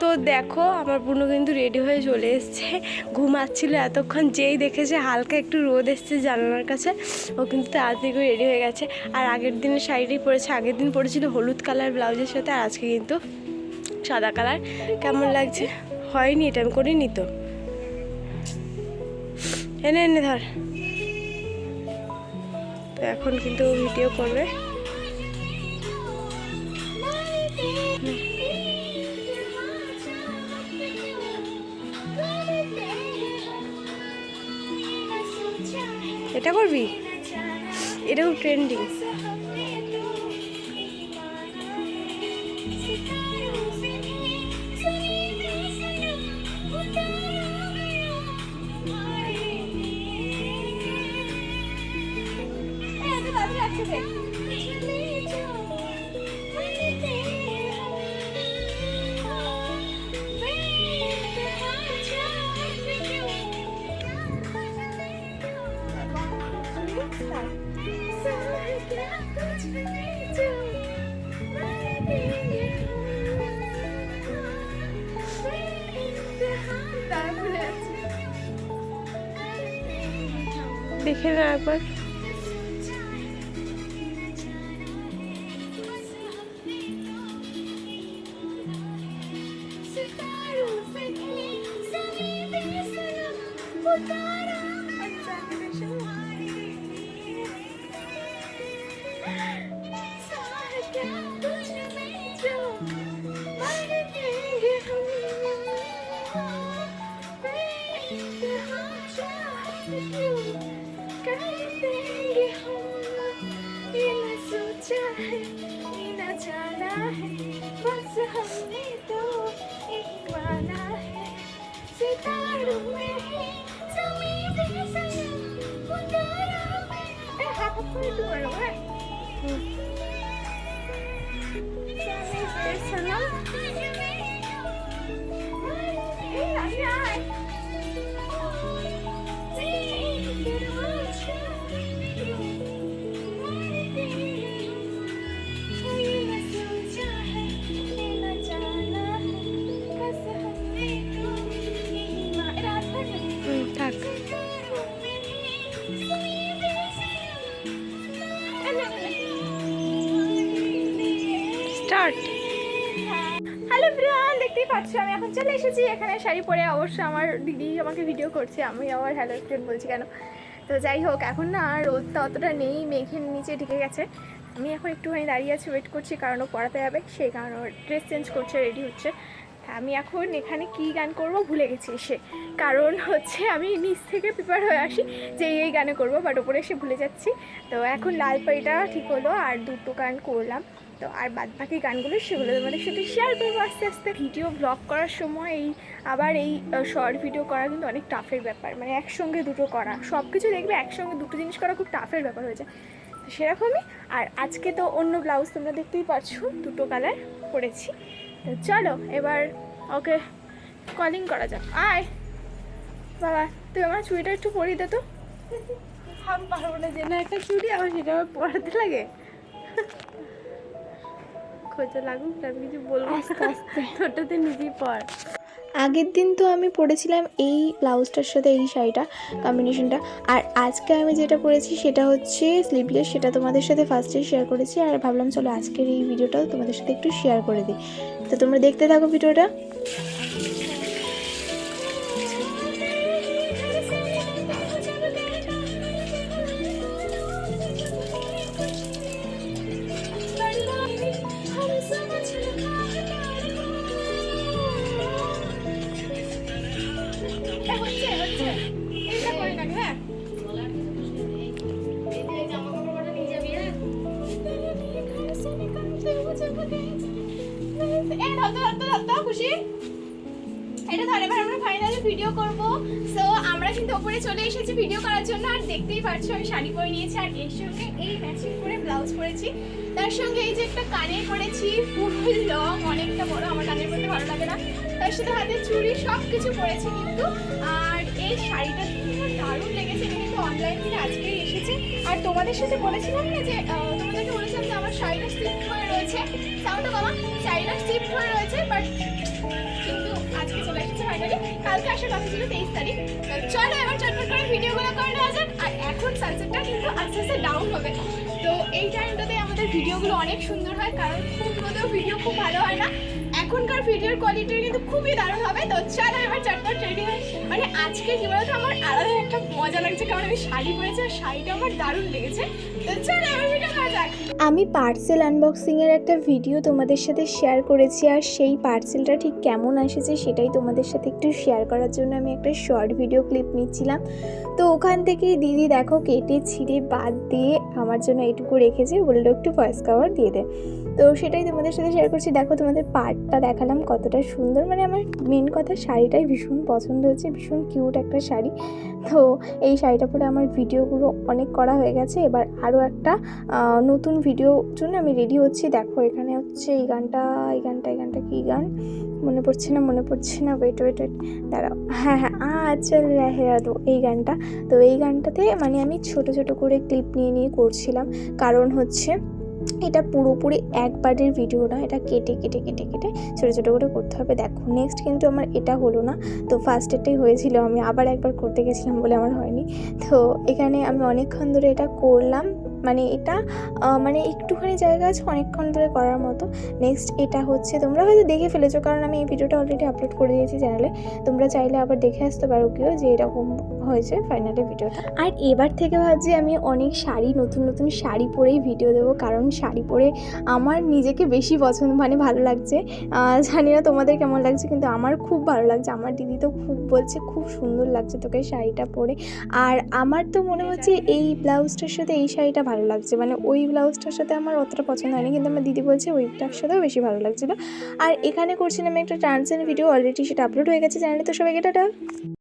তো দেখো, আমার বোনও কিন্তু রেডি হয়ে চলে এসছে। ঘুমাচ্ছিল এতক্ষণ, যেই দেখেছে হালকা একটু রোদ এসছে জানালার কাছে, ও কিন্তু তাড়াতাড়ি করে রেডি হয়ে গেছে। আর আগের দিনের শাড়িটাই পরেছে, আগের দিন পরেছিল হলুদ কালার ব্লাউজের সাথে, আর আজকে কিন্তু সাদা কালার কেমন লাগছে? হয়নি, এটা আমি করিনি তো। এনে এনে ধর। তো এখন কিন্তু ভিডিও করবে। এটা করবি? এটা খুব ট্রেন্ডিং দেখেন একবার Thank you. to her পাচ্ছ আমি এখন চলে এসেছি। এখানে শাড়ি পরে অবশ্য আমার দিদি আমাকে ভিডিও করছে। আমি আবার হ্যালো ফ্রেন্ড বলছি কেন? তো যাই হোক, এখন না রোদটা অতটা নেই, মেঘের নিচে ঢেকে গেছে। আমি এখন একটুখানি দাঁড়িয়ে আছি ওয়েট করছি কারণ ও পড়াতে যাবে। সেই কারণে ড্রেস চেঞ্জ করছে রেডি হচ্ছে। আমি এখন এখানে কি গান করব ভুলে গেছি এসে। কারণ হচ্ছে আমি নিচ থেকে প্রিপেয়ার হয়ে আসি যে এই গানে করব বাট ওপরে এসে ভুলে যাচ্ছি। তো এখন লাল পাড়িটা ঠিক হলো, আর দুটো গান করলাম। তো আর বাদ বাকি গানগুলো সেগুলো তোমাদের সাথে শেয়ার করব আস্তে আস্তে। ভিডিও ব্লগ করার সময় এই আবার এই শর্ট ভিডিও করা কিন্তু অনেক টাফের ব্যাপার। মানে একসঙ্গে দুটো করা। সব কিছু দেখবে একসঙ্গে দুটো জিনিস করা খুব টাফের ব্যাপার হয়ে যায়। তো সেরকমই। আর আজকে তো অন্য ব্লাউজ তোমরা দেখতেই পাচ্ছ দুটো কালার পরেছি। তো চলো, এবার ওকে কলিং করা যাক। আয়! বাবা, তুই আমার চুড়িটা একটু পরিয়ে দে তো। আমি পারব না যে না একটা চুড়ি, আমার সেটা পরাতে লাগে। খোঁজা লাগুক আমি কিছু বলব আস্তে আস্তে। তোরটাতে নিজেই পর। আগের দিন তো আমি পড়েছিলাম এই ব্লাউজটার সাথে এই শাড়িটা কম্বিনেশনটা আর আজকে আমি যেটা পরেছি সেটা হচ্ছে স্লিভলেস সেটা তোমাদের সাথে ফার্স্টে শেয়ার করেছি। আর ভাবলাম চলো আজকের এই ভিডিওটাও তোমাদের সাথে একটু শেয়ার করে দিই। তো তোমরা দেখতে থাকো ভিডিওটা দাও দাও দাও খুশি? এটা ধরে এবার আমরা ফাইনালি ভিডিও করব। সো আমরা কিন্তু ওপরে চলে এসেছি ভিডিও করার জন্য। আর দেখতেই পাচ্ছ, আমি শাড়ি পরে নিয়েছি আর এর সঙ্গে এই ম্যাচিং করে ব্লাউজ পরেছি। তার সঙ্গে এই যে একটা কানের পরেছি ফুল লং অনেকটা বড়, আমার কানের পরতে ভালো লাগে না। তার সাথে হাতে চুড়ি সব কিছু পরেছি কিন্তু। আর এই শাড়িটা কিন্তু দারুণ লেগেছে কিন্তু অনলাইন থেকে আজকেই এসেছে আর তোমাদের সাথে বলেছিলাম না যে তোমাদেরকে বলেছিলাম যে আমার শাড়িটা শিফট হয়ে রয়েছে। সাউন্ডটা কমা শাড়িটা শিফট হয়ে রয়েছে বাট কিন্তু আজকে চলে এসেছে ফাইনালি কালকে আসার কথা ছিল তেইশ তারিখ। চলো এবার চটপট করে ভিডিওগুলো করে নেওয়া যাক। আর এখন সানসেটটা কিন্তু আস্তে আস্তে ডাউন হবে। তো এই টাইমটাতে আমাদের ভিডিওগুলো অনেক সুন্দর হয়, কারণ খুব ভিডিও খুব ভালো হয় না। এখনকার ভিডিওর কোয়ালিটি কিন্তু খুবই দারুণ হবে। তো চলো এবার চটপট রেডি হয় মানে আজকে কি বলতো আমার আলাদা একটা মজা লাগছে, কারণ আমি শাড়ি পরেছি আর শাড়িটা আমার দারুণ লেগেছে। তো চলো এবার করা যাক। আমি পার্সেল আনবক্সিংয়ের একটা ভিডিও তোমাদের সাথে শেয়ার করেছি, আর সেই পার্সেলটা ঠিক কেমন এসেছে সেটাই তোমাদের সাথে একটু শেয়ার করার জন্য আমি একটা শর্ট ভিডিও ক্লিপ নিচ্ছিলাম। তো ওখান থেকেই দিদি দেখো কেটে ছিঁড়ে বাদ দিয়ে আমার জন্য এইটুকু রেখেছে, বলল একটু ভয়েস কভার দিয়ে দে। তো সেটাই তোমাদের সাথে শেয়ার করছি। দেখো তোমাদের পার্টটা দেখালাম কতটা সুন্দর। মানে আমার মেন কথা শাড়িটাই ভীষণ পছন্দ হচ্ছে ভীষণ কিউট একটা শাড়ি। তো এই শাড়িটা পরে আমার ভিডিওগুলো অনেক করা হয়ে গেছে। এবার আরও একটা নতুন ভিডিওর জন্য আমি রেডি হচ্ছি। দেখো এখানে হচ্ছে এই গানটা এই গানটা এই গানটা কী গান? মনে পড়ছে না, মনে পড়ছে না। ওয়েট ওয়েট ওয়েট দাঁড়াও। হ্যাঁ হ্যাঁ আচল রেহেরা দো এই গানটা। তো এই গানটাতে মানে আমি ছোট ছোট করে ক্লিপ নিয়ে নিয়ে করছিলাম। কারণ হচ্ছে এটা পুরোপুরি একবারের ভিডিও না, এটা কেটে কেটে কেটে কেটে ছোটো ছোটো করে করতে হবে। দেখো নেক্সট কিন্তু আমার এটা হলো না। তো ফার্স্ট এটাই হয়েছিল, আমি আবার একবার করতে গেছিলাম বলে আমার হয়নি। তো এখানে আমি অনেকক্ষণ ধরে এটা করলাম। মানে এটা মানে একটুখানি জায়গা আছে অনেকক্ষণ ধরে করার মতো। নেক্সট এটা হচ্ছে, তোমরা হয়তো দেখে ফেলেছো, কারণ আমি এই ভিডিওটা অলরেডি আপলোড করে দিয়েছি চ্যানেলে তোমরা চাইলে আবার দেখে আসতে পারো কেউ যে এরকম হয়েছে ফাইনালি ভিডিওটা। আর এবার থেকে ভাবছি আমি অনেক শাড়ি, নতুন নতুন শাড়ি পরেই ভিডিও দেবো, কারণ শাড়ি পরে আমার নিজেকে বেশি পছন্দ মানে ভালো লাগছে। জানি না তোমাদের কেমন লাগছে, কিন্তু আমার খুব ভালো লাগছে। আমার দিদি তো খুব বলছে, খুব সুন্দর লাগছে তোকে শাড়িটা পরে। আর আমার তো মনে হচ্ছে এই ব্লাউজটার সাথে এই শাড়িটা ভালো লাগছে মানে ওই ব্লাউজটার সাথে আমার অতটা পছন্দ হয়নি, কিন্তু আমার দিদি বলছে ওইটার সাথেও বেশি ভালো লাগছিল। আর এখানে করছিলাম একটা ট্রান্সেন ভিডিও অলরেডি সেটা আপলোড হয়ে গেছে চ্যানেলে তো সবাইকে টাটা।